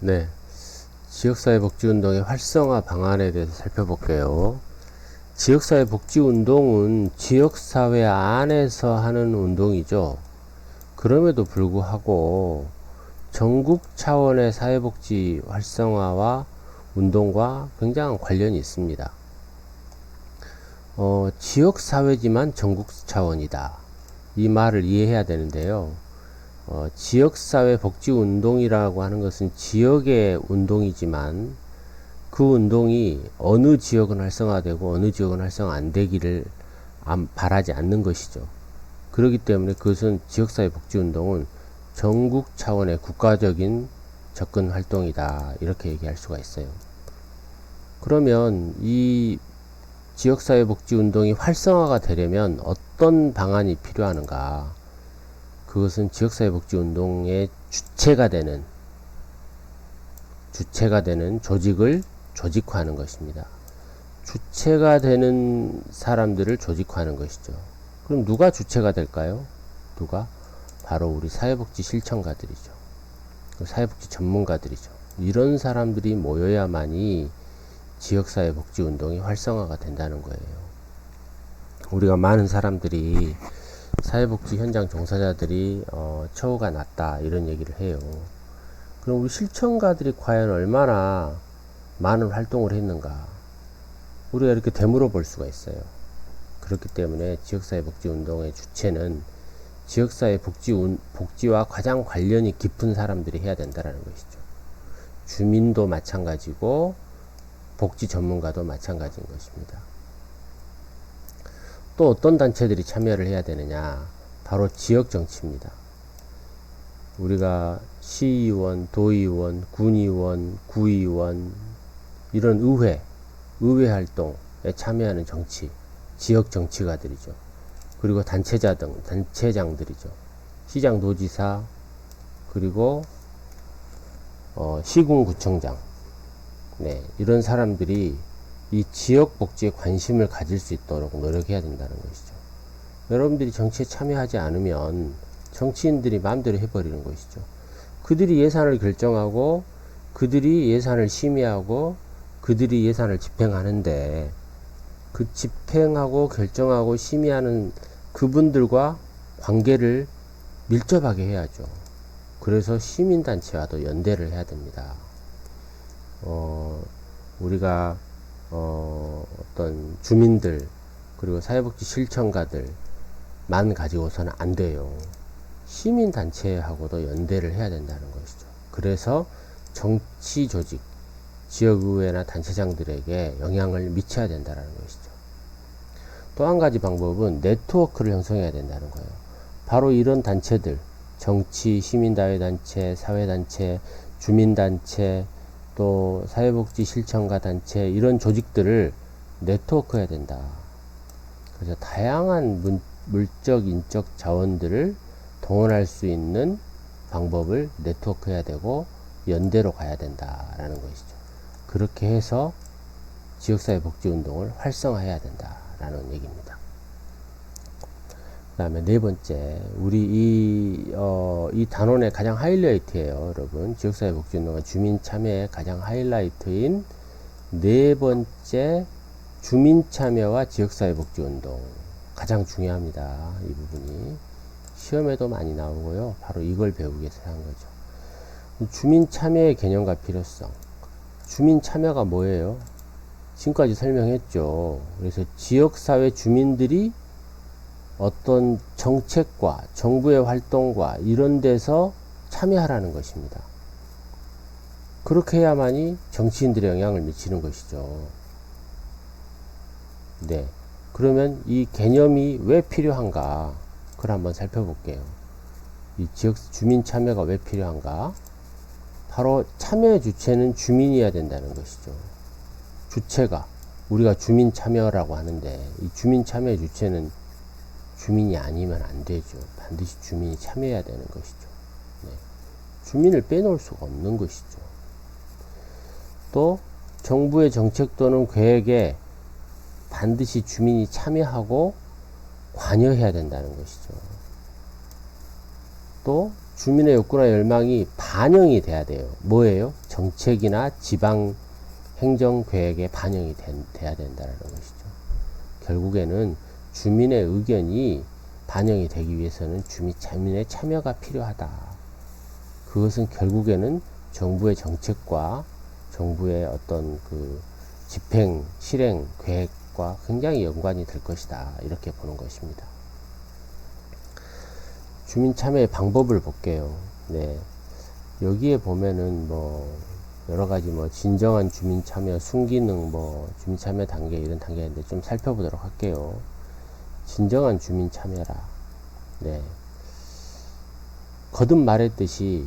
네. 지역사회 복지운동의 활성화 방안에 대해서 살펴볼게요. 지역사회 복지운동은 지역사회 안에서 하는 운동이죠. 그럼에도 불구하고 전국 차원의 사회복지 활성화와 운동과 굉장한 관련이 있습니다. 어, 지역사회지만 전국 차원이다. 이 말을 이해해야 되는데요. 어, 지역사회 복지 운동이라고 하는 것은 지역의 운동이지만 그 운동이 어느 지역은 활성화되고 어느 지역은 활성화 안 되기를 안, 바라지 않는 것이죠. 그렇기 때문에 그것은 지역사회 복지 운동은 전국 차원의 국가적인 접근 활동이다. 이렇게 얘기할 수가 있어요. 그러면 이 지역사회 복지 운동이 활성화가 되려면 어떤 방안이 필요하는가? 그것은 지역사회복지운동의 주체가 되는 주체가 되는 조직을 조직화하는 것입니다. 주체가 되는 사람들을 조직화하는 것이죠. 그럼 누가 주체가 될까요? 누가? 바로 우리 사회복지 실천가들이죠. 그 사회복지 전문가들이죠. 이런 사람들이 모여야만이 지역사회복지운동이 활성화가 된다는 거예요. 우리가 많은 사람들이 사회복지 현장 종사자들이 어, 처우가 낮다 이런 얘기를 해요. 그럼 우리 실천가들이 과연 얼마나 많은 활동을 했는가 우리가 이렇게 되물어 볼 수가 있어요. 그렇기 때문에 지역사회 복지 운동의 주체는 지역사회 복지 복지와 가장 관련이 깊은 사람들이 해야 된다는 것이죠. 주민도 마찬가지고 복지 전문가도 마찬가지인 것입니다. 또 어떤 단체들이 참여를 해야 되느냐? 바로 지역 정치입니다. 우리가 시의원, 도의원, 군의원, 구의원, 이런 의회, 의회 활동에 참여하는 정치, 지역 정치가들이죠. 그리고 단체자 등, 단체장들이죠. 시장, 도지사, 그리고 어, 시군구청장, 네, 이런 사람들이 이 지역 복지에 관심을 가질 수 있도록 노력해야 된다는 것이죠. 여러분들이 정치에 참여하지 않으면 정치인들이 마음대로 해버리는 것이죠. 그들이 예산을 결정하고 그들이 예산을 심의하고 그들이 예산을 집행하는데 그 집행하고 결정하고 심의하는 그분들과 관계를 밀접하게 해야죠. 그래서 시민단체와도 연대를 해야 됩니다. 어, 우리가 어, 어떤 주민들 그리고 사회복지 실천가들만 가지고서는 안 돼요. 시민단체하고도 연대를 해야 된다는 것이죠. 그래서 정치 조직, 지역의회나 단체장들에게 영향을 미쳐야 된다는 것이죠. 또 한 가지 방법은 네트워크를 형성해야 된다는 거예요. 바로 이런 단체들, 정치, 시민다회단체, 사회단체, 주민단체, 또 사회복지 실천가 단체 이런 조직들을 네트워크해야 된다. 그래서 다양한 문, 물적 인적 자원들을 동원할 수 있는 방법을 네트워크해야 되고 연대로 가야 된다라는 것이죠. 그렇게 해서 지역사회 복지 운동을 활성화해야 된다라는 얘기입니다. 그 다음에 네 번째, 우리 이, 어, 이 단원의 가장 하이라이트예요, 여러분. 지역사회 복지운동은 주민 참여의 가장 하이라이트인 네 번째 주민 참여와 지역사회 복지운동. 가장 중요합니다, 이 부분이. 시험에도 많이 나오고요. 바로 이걸 배우기 위해서 한 거죠. 주민 참여의 개념과 필요성. 주민 참여가 뭐예요? 지금까지 설명했죠. 그래서 지역사회 주민들이 어떤 정책과 정부의 활동과 이런 데서 참여하라는 것입니다. 그렇게 해야만이 정치인들의 영향을 미치는 것이죠. 네. 그러면 이 개념이 왜 필요한가? 그걸 한번 살펴볼게요. 이 지역 주민 참여가 왜 필요한가? 바로 참여의 주체는 주민이어야 된다는 것이죠. 주체가 우리가 주민 참여라고 하는데 이 주민 참여의 주체는 주민이 아니면 안 되죠. 반드시 주민이 참여해야 되는 것이죠. 네. 주민을 빼놓을 수가 없는 것이죠. 또 정부의 정책 또는 계획에 반드시 주민이 참여하고 관여해야 된다는 것이죠. 또 주민의 욕구나 열망이 반영이 돼야 돼요. 뭐예요? 정책이나 지방 행정 계획에 반영이 된, 돼야 된다는 것이죠. 결국에는 주민의 의견이 반영이 되기 위해서는 주민, 주민의 참여가 필요하다. 그것은 결국에는 정부의 정책과 정부의 어떤 그 집행, 실행, 계획과 굉장히 연관이 될 것이다. 이렇게 보는 것입니다. 주민 참여의 방법을 볼게요. 네. 여기에 보면은 뭐, 여러 가지 뭐, 진정한 주민 참여, 순기능, 뭐, 주민 참여 단계, 이런 단계인데 좀 살펴보도록 할게요. 진정한 주민 참여라. 네. 거듭 말했듯이,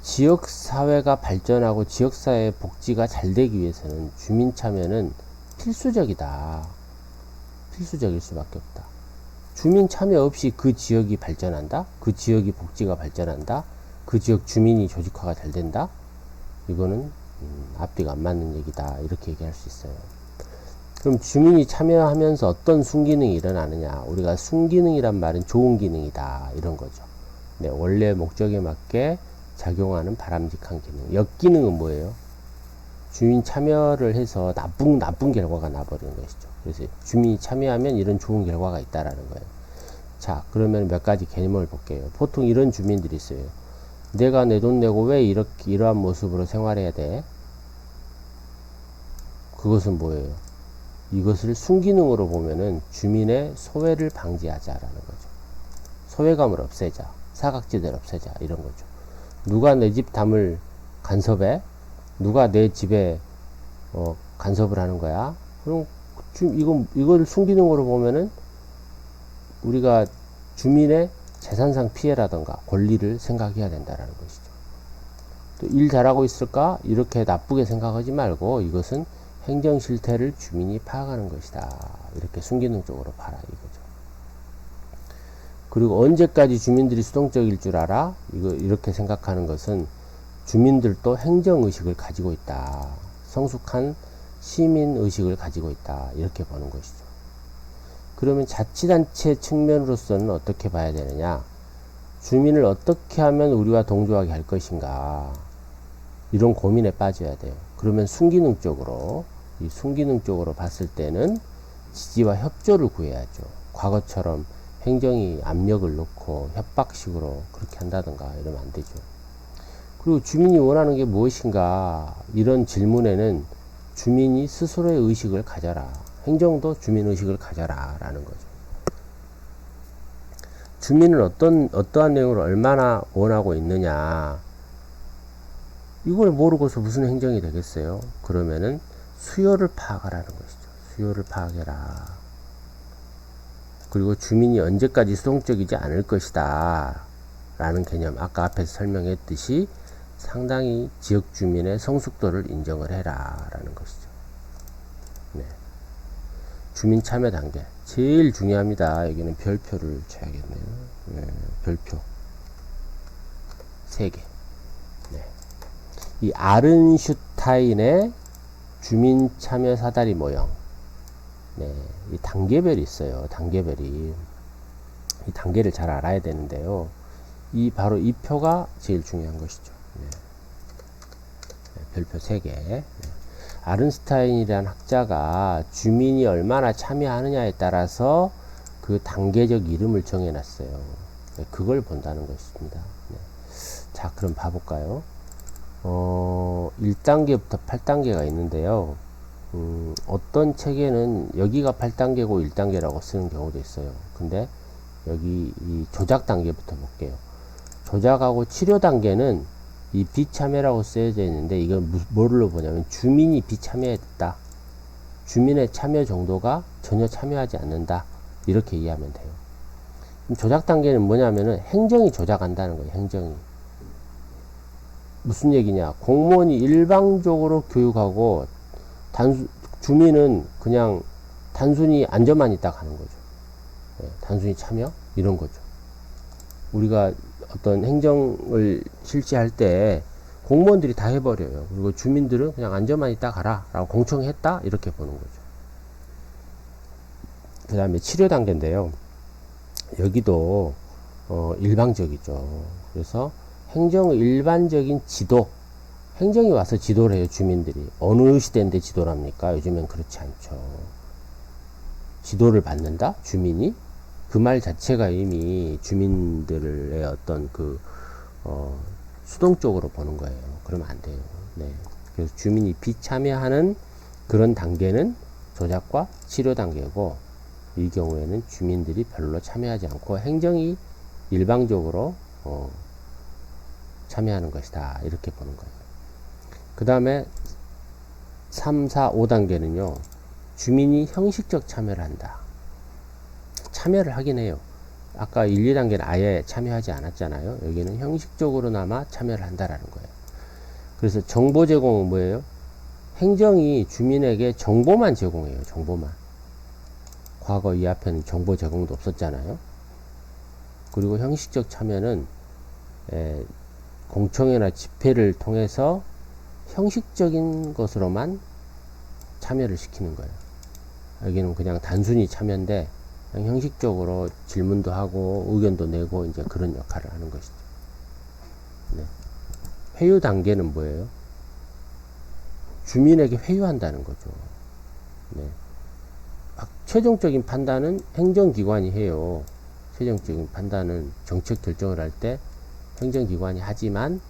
지역 사회가 발전하고 지역 사회의 복지가 잘 되기 위해서는 주민 참여는 필수적이다. 필수적일 수밖에 없다. 주민 참여 없이 그 지역이 발전한다? 그 지역이 복지가 발전한다? 그 지역 주민이 조직화가 잘 된다? 이거는 음, 앞뒤가 안 맞는 얘기다. 이렇게 얘기할 수 있어요. 그럼 주민이 참여하면서 어떤 순기능이 일어나느냐? 우리가 순기능이란 말은 좋은 기능이다. 이런 거죠. 네, 원래 목적에 맞게 작용하는 바람직한 기능. 역기능은 뭐예요? 주민 참여를 해서 나쁜 나쁜 결과가 나버리는 것이죠. 그래서 주민이 참여하면 이런 좋은 결과가 있다라는 거예요. 자, 그러면 몇 가지 개념을 볼게요. 보통 이런 주민들이 있어요. 내가 내 돈 내고 왜 이렇게 이러한 모습으로 생활해야 돼? 그것은 뭐예요? 이것을 순기능으로 보면은 주민의 소외를 방지하자라는 거죠. 소외감을 없애자, 사각지대를 없애자 이런 거죠. 누가 내 집 담을 간섭해? 누가 내 집에 어, 간섭을 하는 거야? 그럼 지금 이건 이걸 순기능으로 보면은 우리가 주민의 재산상 피해라던가 권리를 생각해야 된다라는 것이죠. 또 일 잘하고 있을까? 이렇게 나쁘게 생각하지 말고 이것은 행정 실태를 주민이 파악하는 것이다. 이렇게 순기능적으로 봐라 이거죠. 그리고 언제까지 주민들이 수동적일 줄 알아? 이거 이렇게 생각하는 것은 주민들도 행정 의식을 가지고 있다. 성숙한 시민 의식을 가지고 있다. 이렇게 보는 것이죠. 그러면 자치단체 측면으로서는 어떻게 봐야 되느냐? 주민을 어떻게 하면 우리와 동조하게 할 것인가? 이런 고민에 빠져야 돼요. 그러면 순기능적으로, 이 순기능적으로 봤을 때는 지지와 협조를 구해야죠. 과거처럼 행정이 압력을 놓고 협박식으로 그렇게 한다든가 이러면 안 되죠. 그리고 주민이 원하는 게 무엇인가? 이런 질문에는 주민이 스스로의 의식을 가져라. 행정도 주민 의식을 가져라. 라는 거죠. 주민은 어떤, 어떠한 내용을 얼마나 원하고 있느냐. 이걸 모르고서 무슨 행정이 되겠어요? 그러면은 수요를 파악하라는 것이죠. 수요를 파악해라. 그리고 주민이 언제까지 수동적이지 않을 것이다. 라는 개념. 아까 앞에서 설명했듯이 상당히 지역 주민의 성숙도를 인정을 해라. 라는 것이죠. 네. 주민 참여 단계. 제일 중요합니다. 여기는 별표를 쳐야겠네요. 네. 별표. 세 개. 네. 이 아른슈타인의 주민 참여 사다리 모형. 네. 이 단계별이 있어요. 단계별이. 이 단계를 잘 알아야 되는데요. 이 바로 이 표가 제일 중요한 것이죠. 네. 네, 별표 3개. 네. 아른스타인이라는 학자가 주민이 얼마나 참여하느냐에 따라서 그 단계적 이름을 정해놨어요. 네, 그걸 본다는 것입니다. 네. 자, 그럼 봐볼까요? 어, 1단계부터 8단계가 있는데요. 음, 어떤 책에는 여기가 8단계고 1단계라고 쓰는 경우도 있어요. 근데 여기 이 조작 단계부터 볼게요. 조작하고 치료 단계는 이 비참여라고 쓰여져 있는데 이건 뭐로 보냐면 주민이 비참여했다. 주민의 참여 정도가 전혀 참여하지 않는다. 이렇게 이해하면 돼요. 조작 단계는 뭐냐면은 행정이 조작한다는 거예요. 행정이. 무슨 얘기냐? 공무원이 일방적으로 교육하고 단수, 주민은 그냥 단순히 안전만 있다 가는 거죠. 네, 단순히 참여? 이런 거죠. 우리가 어떤 행정을 실시할 때 공무원들이 다 해버려요. 그리고 주민들은 그냥 안전만 있다 가라. 라고 공청했다? 이렇게 보는 거죠. 그 다음에 치료 단계인데요. 여기도, 어, 일방적이죠. 그래서 행정의 일반적인 지도, 행정이 와서 지도를 해요, 주민들이. 어느 시대인데 지도를 합니까? 요즘엔 그렇지 않죠. 지도를 받는다? 주민이? 그 말 자체가 이미 주민들의 어떤 그, 어, 수동적으로 보는 거예요. 그러면 안 돼요. 네. 그래서 주민이 비참여하는 그런 단계는 조작과 치료 단계고, 이 경우에는 주민들이 별로 참여하지 않고 행정이 일방적으로, 어, 참여하는 것이다. 이렇게 보는 거예요. 그 다음에 3, 4, 5단계는요. 주민이 형식적 참여를 한다. 참여를 하긴 해요. 아까 1, 2단계는 아예 참여하지 않았잖아요. 여기는 형식적으로나마 참여를 한다라는 거예요. 그래서 정보 제공은 뭐예요? 행정이 주민에게 정보만 제공해요. 정보만. 과거 이 앞에는 정보 제공도 없었잖아요. 그리고 형식적 참여는 에, 공청회나 집회를 통해서 형식적인 것으로만 참여를 시키는 거예요. 여기는 그냥 단순히 참여인데 형식적으로 질문도 하고 의견도 내고 이제 그런 역할을 하는 것이죠. 네. 회유 단계는 뭐예요? 주민에게 회유한다는 거죠. 네. 최종적인 판단은 행정기관이 해요. 최종적인 판단은 정책 결정을 할 때 행정기관이 하지만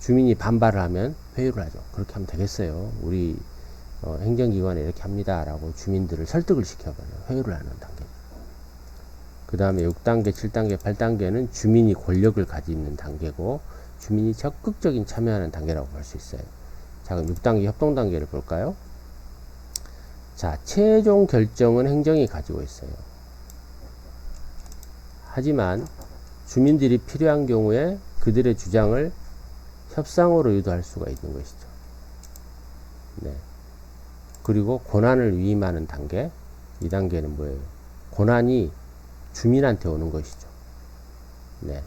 주민이 반발을 하면 회유를 하죠. 그렇게 하면 되겠어요. 우리 어, 행정기관에 이렇게 합니다라고 주민들을 설득을 시켜버려요. 회유를 하는 단계. 그 다음에 6단계, 7단계, 8단계는 주민이 권력을 가지는 단계고 주민이 적극적인 참여하는 단계라고 볼 수 있어요. 자, 그럼 6단계 협동 단계를 볼까요? 자, 최종 결정은 행정이 가지고 있어요. 하지만 주민들이 필요한 경우에 그들의 주장을 협상으로 유도할 수가 있는 것이죠. 네. 그리고 고난을 위임하는 단계. 이 단계는 뭐예요? 고난이 주민한테 오는 것이죠. 네.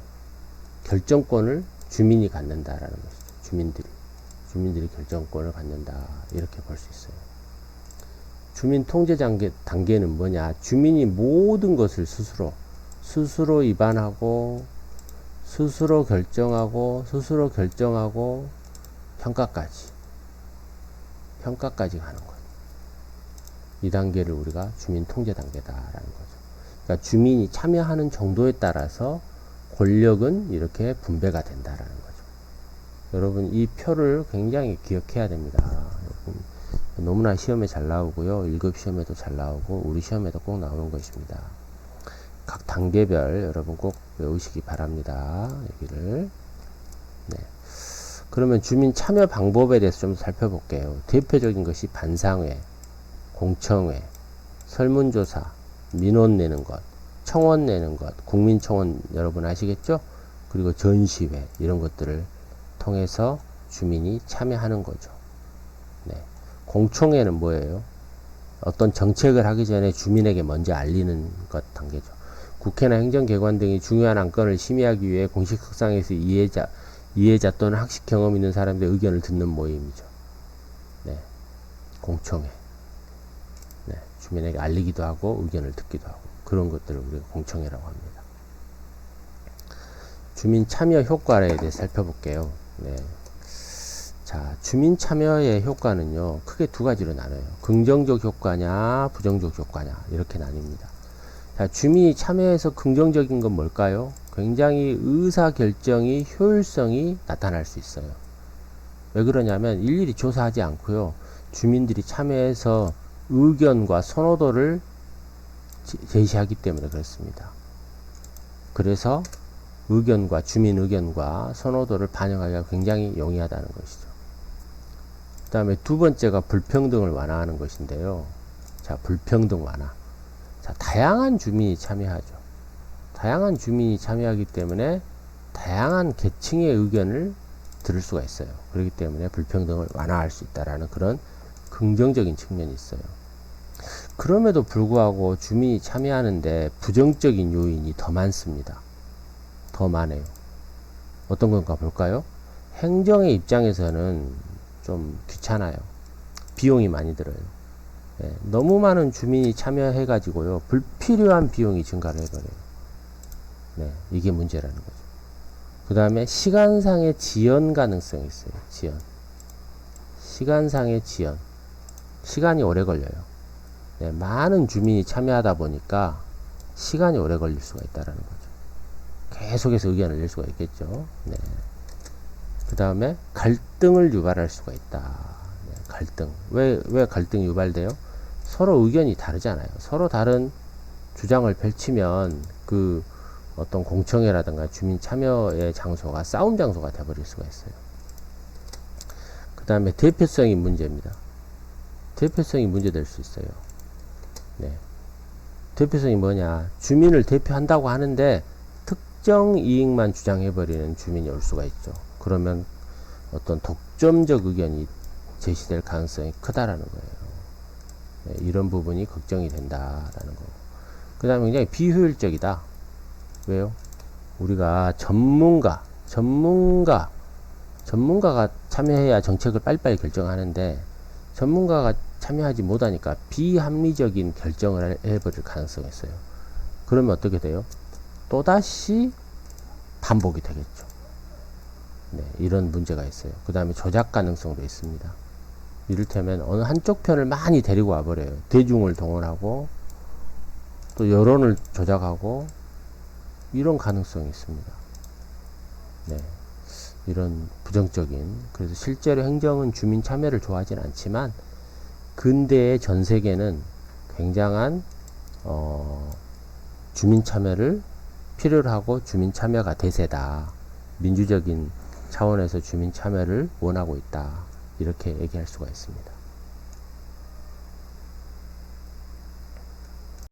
결정권을 주민이 갖는다라는 것이죠. 주민들이. 주민들이 결정권을 갖는다. 이렇게 볼 수 있어요. 주민 통제 단계, 단계는 뭐냐? 주민이 모든 것을 스스로, 스스로 위반하고, 스스로 결정하고, 스스로 결정하고, 평가까지. 평가까지 가는 거예요. 이 단계를 우리가 주민 통제 단계다라는 거죠. 그러니까 주민이 참여하는 정도에 따라서 권력은 이렇게 분배가 된다라는 거죠. 여러분 이 표를 굉장히 기억해야 됩니다. 너무나 시험에 잘 나오고요. 1급 시험에도 잘 나오고 우리 시험에도 꼭 나오는 것입니다. 각 단계별 여러분 꼭 외우시기 바랍니다. 여기를 네. 그러면 주민 참여 방법에 대해서 좀 살펴볼게요. 대표적인 것이 반상회, 공청회, 설문조사, 민원 내는 것, 청원 내는 것, 국민청원 여러분 아시겠죠? 그리고 전시회 이런 것들을 통해서 주민이 참여하는 거죠. 네. 공청회는 뭐예요? 어떤 정책을 하기 전에 주민에게 먼저 알리는 것 단계죠. 국회나 행정기관 등이 중요한 안건을 심의하기 위해 공식 협상에서 이해자, 이해자 또는 학식 경험 있는 사람들의 의견을 듣는 모임이죠. 네. 공청회. 네. 주민에게 알리기도 하고 의견을 듣기도 하고 그런 것들을 우리가 공청회라고 합니다. 주민 참여 효과에 대해 살펴볼게요. 네. 자, 주민 참여의 효과는요, 크게 두 가지로 나눠요. 긍정적 효과냐, 부정적 효과냐, 이렇게 나뉩니다. 자, 주민이 참여해서 긍정적인 건 뭘까요? 굉장히 의사결정이 효율성이 나타날 수 있어요. 왜 그러냐면, 일일이 조사하지 않고요, 주민들이 참여해서 의견과 선호도를 제시하기 때문에 그렇습니다. 그래서 의견과 주민 의견과 선호도를 반영하기가 굉장히 용이하다는 것이죠. 그 다음에 두 번째가 불평등을 완화하는 것인데요. 자, 불평등 완화. 자, 다양한 주민이 참여하죠. 다양한 주민이 참여하기 때문에 다양한 계층의 의견을 들을 수가 있어요. 그렇기 때문에 불평등을 완화할 수 있다라는 그런 긍정적인 측면이 있어요. 그럼에도 불구하고 주민이 참여하는데 부정적인 요인이 더 많습니다. 더 많아요. 어떤 건가 볼까요? 행정의 입장에서는 좀 귀찮아요. 비용이 많이 들어요. 예, 너무 많은 주민이 참여해 가지고요. 불필요한 비용이 증가를 해버려요. 네, 이게 문제라는 거죠. 그 다음에 시간상의 지연 가능성이 있어요. 지연. 시간상의 지연. 시간이 오래 걸려요. 네, 많은 주민이 참여하다 보니까 시간이 오래 걸릴 수가 있다라는 거죠. 계속해서 의견을 낼 수가 있겠죠. 네. 그 다음에 갈등을 유발할 수가 있다. 네, 갈등. 왜, 왜 갈등이 유발돼요? 서로 의견이 다르잖아요. 서로 다른 주장을 펼치면 그 어떤 공청회라든가 주민 참여의 장소가 싸움 장소가 돼버릴 수가 있어요. 그 다음에 대표성이 문제입니다. 대표성이 문제될 수 있어요. 네. 대표성이 뭐냐. 주민을 대표한다고 하는데 특정 이익만 주장해버리는 주민이 올 수가 있죠. 그러면 어떤 독점적 의견이 제시될 가능성이 크다라는 거예요. 네, 이런 부분이 걱정이 된다라는 거고. 그 다음에 굉장히 비효율적이다. 왜요? 우리가 전문가, 전문가, 전문가가 참여해야 정책을 빨리빨리 결정하는데 전문가가 참여하지 못하니까 비합리적인 결정을 해버릴 가능성이 있어요. 그러면 어떻게 돼요? 또다시 반복이 되겠죠. 네, 이런 문제가 있어요. 그 다음에 조작 가능성도 있습니다. 이를테면 어느 한쪽 편을 많이 데리고 와버려요. 대중을 동원하고 또 여론을 조작하고 이런 가능성이 있습니다. 네. 이런 부정적인 그래서 실제로 행정은 주민 참여를 좋아하진 않지만 근대의 전 세계는 굉장한 어, 주민 참여를 필요로 하고 주민 참여가 대세다. 민주적인 차원에서 주민 참여를 원하고 있다. 이렇게 얘기할 수가 있습니다.